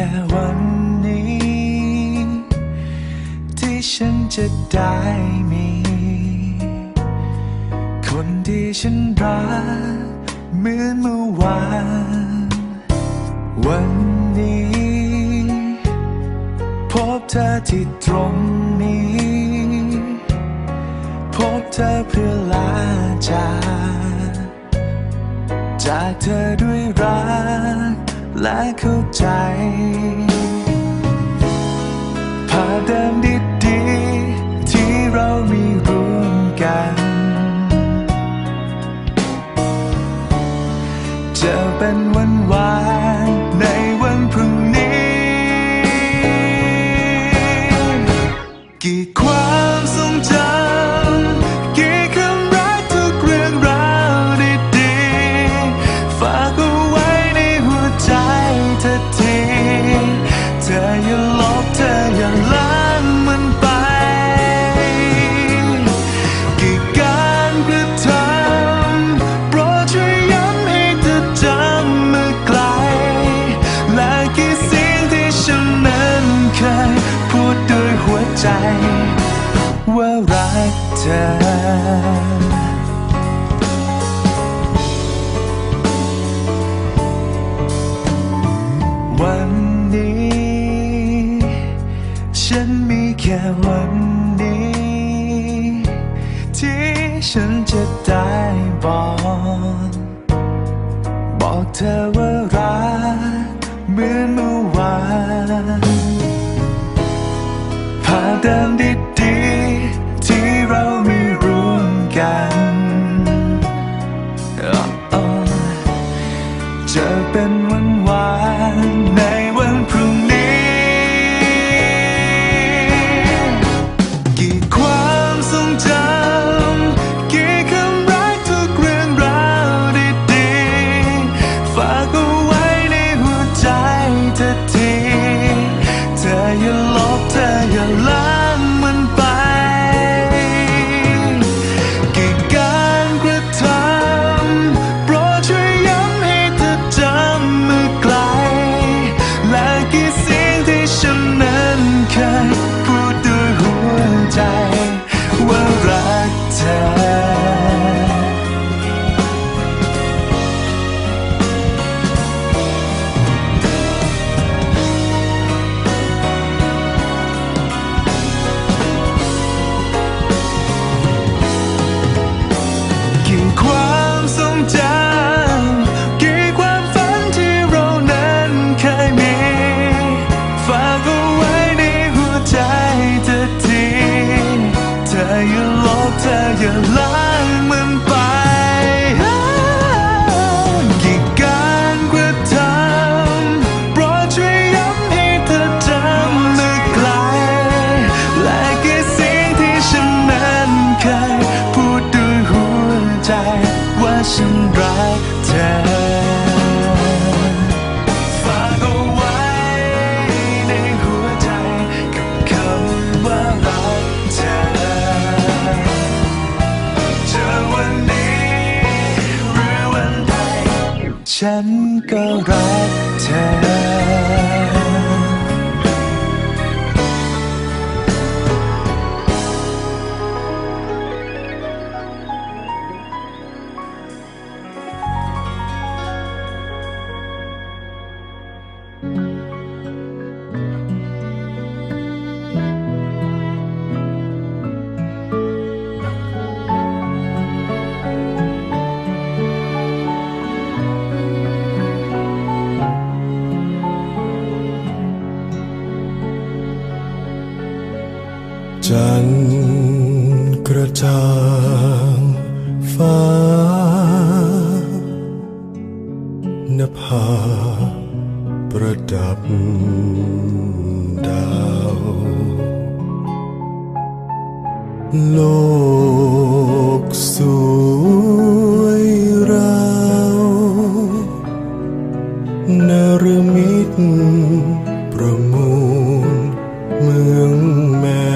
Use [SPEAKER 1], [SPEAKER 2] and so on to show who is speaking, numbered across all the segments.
[SPEAKER 1] แค่วันนี้ ที่ฉันจะได้มี คนที่ฉันรักเหมือนเมื่อวาน วันนี้ พบเธอที่ตรงนี้ พบเธอเพื่อลาจากจากเธอด้วยรัก และเข้าใจพาเดินดีักเธอวันนี้ ฉันมีแค่วันนี้ ที่ฉันจะได้บอก บอกเธอว่ารักเหมือนเมื่อวานผ่านเดิน หลอกเธออย่าลา ฉันก็รักเธอ จันกระ
[SPEAKER 2] จ่างฟ้านภาประดับดาว โลกสวยราวนรมิตประมูลเมืองแม่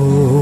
[SPEAKER 2] เจ้า